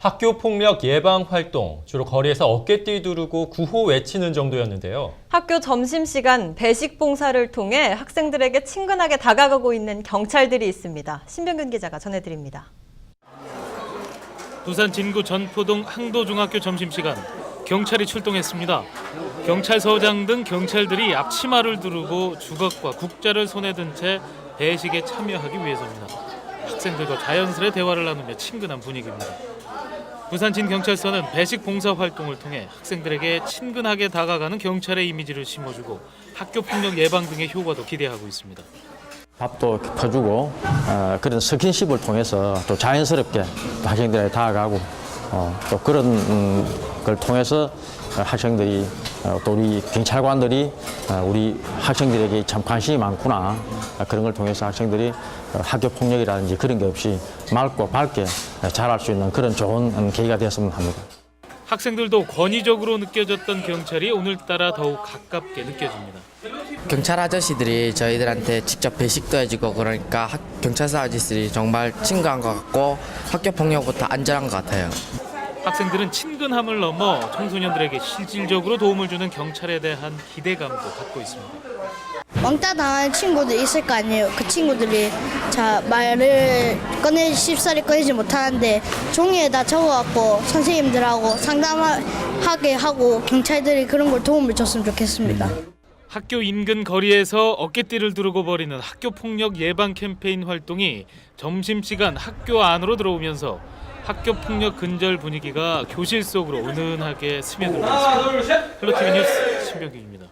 학교 폭력 예방 활동, 주로 거리에서 어깨띠 두르고 구호 외치는 정도였는데요. 학교 점심시간 배식 봉사를 통해 학생들에게 친근하게 다가가고 있는 경찰들이 있습니다. 신병균 기자가 전해드립니다. 부산 진구 전포동 항도중학교 점심시간 경찰이 출동했습니다. 경찰서장 등 경찰들이 앞치마를 두르고 주걱과 국자를 손에 든 채 배식에 참여하기 위해서입니다. 학생들과 자연스레 대화를 나누며 친근한 분위기입니다. 부산 진경찰서는 배식 봉사 활동을 통해 학생들에게 친근하게 다가가는 경찰의 이미지를 심어주고 학교 폭력 예방 등의 효과도 기대하고 있습니다. 밥도 퍼주고 어, 그런 스킨십을 통해서 또 자연스럽게 또 학생들에게 다가가고 어, 또 그런 음, 걸 통해서 어, 학생들이 어, 또 우리 경찰관들이 어, 우리 학생들에게 참 관심이 많구나 어, 그런 걸 통해서 학생들이 어, 학교 폭력이라든지 그런 게 없이 맑고 밝게 어, 자랄 수 있는 그런 좋은 음, 계기가 되었으면 합니다. 학생들도 권위적으로 느껴졌던 경찰이 오늘따라 더욱 가깝게 느껴집니다. 경찰 아저씨들이 저희들한테 직접 배식도 해주고 그러니까 학- 경찰서 아저씨들이 정말 친근한 것 같고 학교 폭력부터 안전한 것 같아요. 학생들은 친근함을 넘어 청소년들에게 실질적으로 도움을 주는 경찰에 대한 기대감도 갖고 있습니다. 왕따 당한 친구들 있을 거 아니에요. 그 친구들이 자 말을 꺼내 쉽사리 꺼내지 못하는데 종이에다 적어갖고 선생님들하고 상담하게 하고 경찰들이 그런 걸 도움을 줬으면 좋겠습니다. 학교 인근 거리에서 어깨띠를 두르고 벌이는 학교 폭력 예방 캠페인 활동이 점심시간 학교 안으로 들어오면서 학교 폭력 근절 분위기가 교실 속으로 은은하게 스며들고 있습니다. 헬로티비 뉴스 신병규입니다.